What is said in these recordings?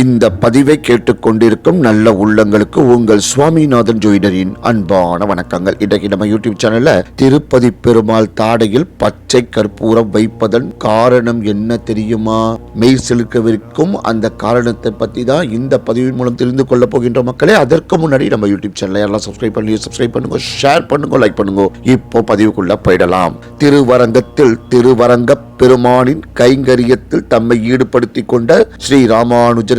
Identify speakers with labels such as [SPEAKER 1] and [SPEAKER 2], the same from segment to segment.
[SPEAKER 1] இந்த பதிவை கேட்டுக்கொண்டிருக்கும் நல்ல உள்ளங்களுக்கு உங்கள் சுவாமிநாதன் ஜோயிடரின் அன்பான வணக்கங்கள். இன்றைக்கு நம்ம யூடியூப் சேனல்ல திருப்பதி பெருமாள் தாடையில் பச்சை கற்பூரம் வைப்பதன் காரணம் என்ன தெரியுமா? மெய் செலுக்கவிருக்கும் அந்த காரணத்தை பத்தி தான் இந்த பதிவின் மூலம் தெரிந்து கொள்ள போகின்ற மக்களே அதற்கு முன்னாடி நம்ம யூடியூப் சேனலை எல்லாம் சப்ஸ்கிரைப் பண்ணி சப்ஸ்கிரைப் பண்ணுங்க ஷேர் பண்ணுங்க லைக் பண்ணுங்க. இப்போ பதிவுக்குள்ள போயிடலாம். திருவரங்கத்தில் திருவரங்க பெருமானின் கைங்கரியத்தில் தம்மை ஈடுபடுத்தி கொண்ட ஸ்ரீ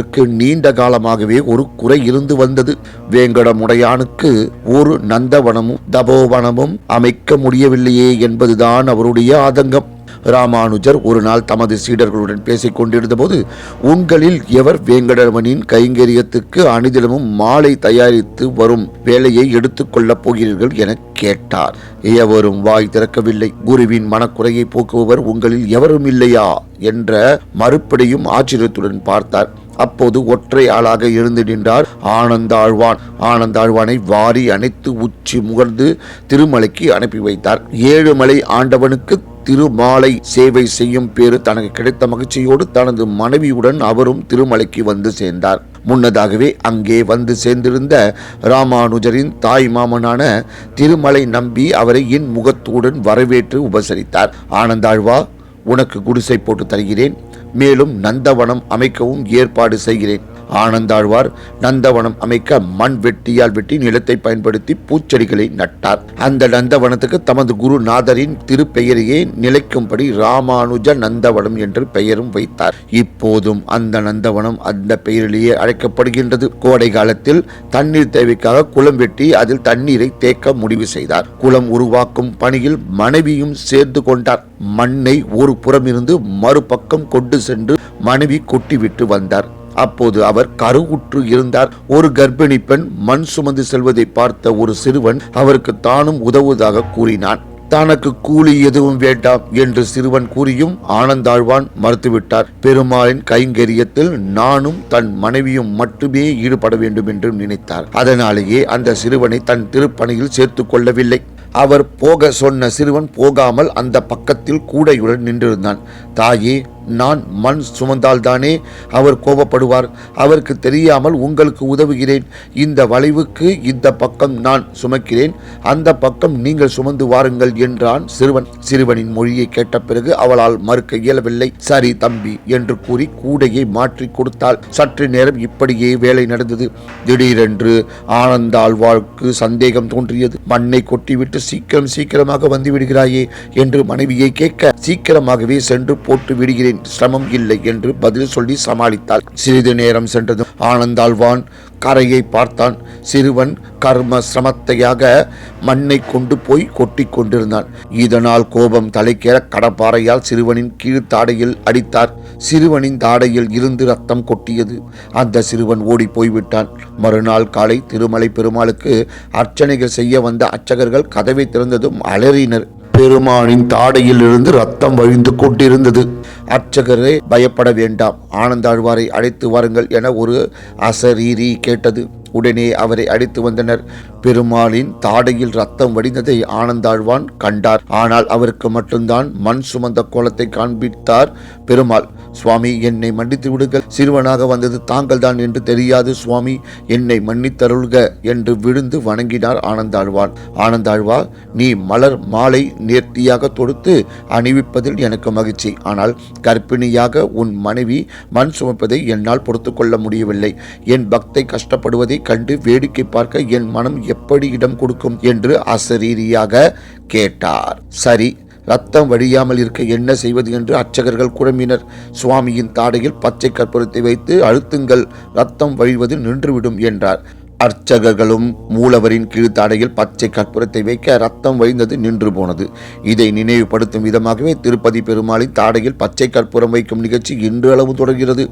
[SPEAKER 1] அவருக்கு நீண்ட காலமாகவே ஒரு குறை இருந்து வந்தது. வேங்கடமுடையானுக்கு ஒரு நந்தவனமும் தபோவனமும் அமைக்க முடியவில்லையே என்பதுதான் அவருடைய ஆதங்கம். ராமானுஜர் ஒரு நாள் தமது சீடர்களுடன் பேசிக் கொண்டிருந்த போது உங்களில் எவர் வேங்கடவனின் கைங்கரியத்துக்கு அணிதினமும் மாலை தயாரித்து வரும் வேலையை எடுத்துக்கொள்ளப் போகிறீர்கள் என கேட்டார். எவரும் வாய் திறக்கவில்லை. குருவின் மனக்குறையை போக்குபவர் உங்களில் எவரும் இல்லையா? என்ற மறுபடியும் ஆச்சரியத்துடன் பார்த்தார். அப்போது ஒற்றை ஆளாக இருந்து நின்றார் ஆனந்தாழ்வான். ஆனந்தாழ்வானை வாரி அணைத்து உச்சி முகர்ந்து திருமலைக்கு அனுப்பி வைத்தார். ஏழுமலை ஆண்டவனுக்கு திருமாலை சேவை செய்யும் பேரு தனக்கு கிடைத்த மகிழ்ச்சியோடு தனது மனைவியுடன் அவரும் திருமலைக்கு வந்து சேர்ந்தார். முன்னதாகவே அங்கே வந்து சேர்ந்திருந்த ராமானுஜரின் தாய் மாமனான திருமலை நம்பி அவரை என் முகத்துடன் வரவேற்று உபசரித்தார். ஆனந்தாழ்வா உனக்கு குடிசை போட்டு தருகிறேன். மேலும் நந்தவனம் அமைக்கவும் ஏற்பாடு செய்கிறேன். ஆனந்தாழ்வார் நந்தவனம் அமைக்க மண் வெட்டியால் வெட்டி நிலத்தை பயன்படுத்தி பூச்செடிகளை நட்டார். அந்த நந்தவனத்துக்கு தமது குருநாதரின் திருப்பெயரையே நிலைக்கும்படி ராமானுஜ நந்தவனம் என்று பெயரும் வைத்தார். இப்போதும் அந்த நந்தவனம் அந்த பெயரிலேயே அழைக்கப்படுகின்றது. கோடை காலத்தில் தண்ணீர் தேவைக்காக குளம் வெட்டி அதில் தண்ணீரை தேக்க முடிவு செய்தார். குளம் உருவாக்கும் பணியில் மனைவியும் சேர்ந்து கொண்டார். மண்ணை ஒரு புறமிருந்து மறுபக்கம் கொண்டு சென்று மனைவி கொட்டிவிட்டு வந்தார். அப்போது அவர் கருவுற்று இருந்தார். ஒரு கர்ப்பிணி பெண் மண் சுமந்து செல்வதை பார்த்த ஒரு சிறுவன் அவருக்கு தானும் உதவுவதாக கூறினான். தனக்கு கூலி எதுவும் வேண்டாம் என்று சிறுவன் கூறியும் ஆனந்தாழ்வான் மறுத்துவிட்டார். பெருமாளின் கைங்கரியத்தில் நானும் தன் மனைவியும் மட்டுமே ஈடுபட வேண்டும் என்று நினைத்தார். அதனாலேயே அந்த சிறுவனை தன் திருப்பணியில் சேர்த்துக் கொள்ளவில்லை. அவர் போக சொன்ன சிறுவன் போகாமல் அந்த பக்கத்தில் கூடையுடன் நின்றிருந்தான். தாயே நான் மண் சுமந்தால்தானே அவர் கோபப்படுவார். அவருக்கு தெரியாமல் உங்களுக்கு உதவுகிறேன். இந்த வளைவுக்கு இந்த பக்கம் நான் சுமக்கிறேன். அந்த பக்கம் நீங்கள் சுமந்து வாருங்கள் என்றான் சிறுவன். சிறுவனின் மொழியை கேட்ட பிறகு அவளால் மறுக்க இயலவில்லை. சரி தம்பி என்று கூறி கூடையை மாற்றி கொடுத்தாள். சற்று நேரம் இப்படியே வேலை நடந்தது. திடீரென்று ஆனந்தாழ்வாழ்க்கு சந்தேகம் தோன்றியது. மண்ணை கொட்டிவிட்டு சீக்கிரம் சீக்கிரமாக வந்து விடுகிறாயே என்று மனைவியை கேட்க சீக்கிரமாகவே சென்று போட்டு விடுகிறேன். சிரமம் இல்லை என்று பதில் சொல்லி சமாளித்தாள். சிறிது நேரம் சென்றதும் ஆனந்தாழ்வான் கரையை பார்த்தான். சிறுவன் கர்ம சிரமத்தையாக மண்ணை கொண்டு போய் கொட்டி கொண்டிருந்தான். இதனால் கோபம் தலைக்கேற கடப்பாறையால் சிறுவனின் கீழ் தாடையில் அடித்தார். சிறுவனின் தாடையில் இருந்து ரத்தம் கொட்டியது. அந்த சிறுவன் ஓடி போய்விட்டான். மறுநாள் காலை திருமலை பெருமாளுக்கு அர்ச்சனைகள் செய்ய வந்த அர்ச்சகர்கள் கதவை திறந்ததும் அலறினர். பெருமானின் தாடையிலிருந்து ரத்தம் வழிந்து கொண்டிருந்தது. அர்ச்சகரே பயப்பட வேண்டாம். ஆனந்தாழ்வாரை அழைத்து வாருங்கள் என ஒரு அசரீரி கேட்டது. உடனே அவரை அடித்து வந்தனர். பெருமாளின் தாடையில் ரத்தம் வடிந்ததை ஆனந்தாழ்வான் கண்டார். ஆனால் அவருக்கு மட்டும்தான் மண் சுமந்த கோலத்தை காண்பித்தார் பெருமாள். சுவாமி என்னை மன்னித்து விடுங்கள். சிறுவனாக வந்தது தாங்கள் தான் என்று தெரியாது சுவாமி. என்னை மன்னித்தருள்க என்று விழுந்து வணங்கினார் ஆனந்தாழ்வான். ஆனந்தாழ்வா நீ மலர் மாலை நேர்த்தியாக தொடுத்து அணிவிப்பதில் எனக்கு மகிழ்ச்சி. ஆனால் கர்ப்பிணியாக உன் மனைவி மண் சுமப்பதை என்னால் பொறுத்து கொள்ள முடியவில்லை. என் பக்தை கஷ்டப்படுவதை கண்டு வேடிக்கை பார்க்க என் மனம் எப்படி இடம் கொடுக்கும் என்று அசரீரியாக கேட்டார். சரி ரத்தம் வழியாமல் இருக்க என்ன செய்வது என்று அர்ச்சகர்கள் குழம்பினர். சுவாமியின் தாடையில் பச்சை கற்பூரத்தை வைத்து அழுத்துங்கள் ரத்தம் வழிவது நின்றுவிடும் என்றார். அர்ச்சகர்களும் மூலவரின் கீழ்த்தாடையில் பச்சை கற்பூரத்தை வைக்க ரத்தம் வழிந்தது நின்று போனது. இதை நினைவுபடுத்தும் விதமாகவே திருப்பதி பெருமாளின் தாடையில் பச்சை கற்பூரம் வைக்கும் நிகழ்ச்சி இன்று அளவு தொடர்கிறது.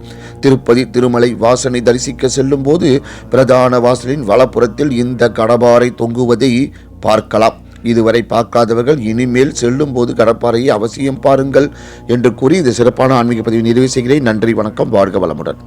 [SPEAKER 1] திருப்பதி திருமலை வாசனை தரிசிக்க செல்லும் போது பிரதான வாசலின் வலப்புறத்தில் இந்த கடபாரை தொங்குவதை பார்க்கலாம். இதுவரை பார்க்காதவர்கள் இனிமேல் செல்லும் போது கடப்பாறையை அவசியம் பாருங்கள் என்று கூறி இந்த சிறப்பான ஆன்மீக பதிவை நிறைவு செய்கிறேன். நன்றி வணக்கம் வாழ்க வளமுடன்.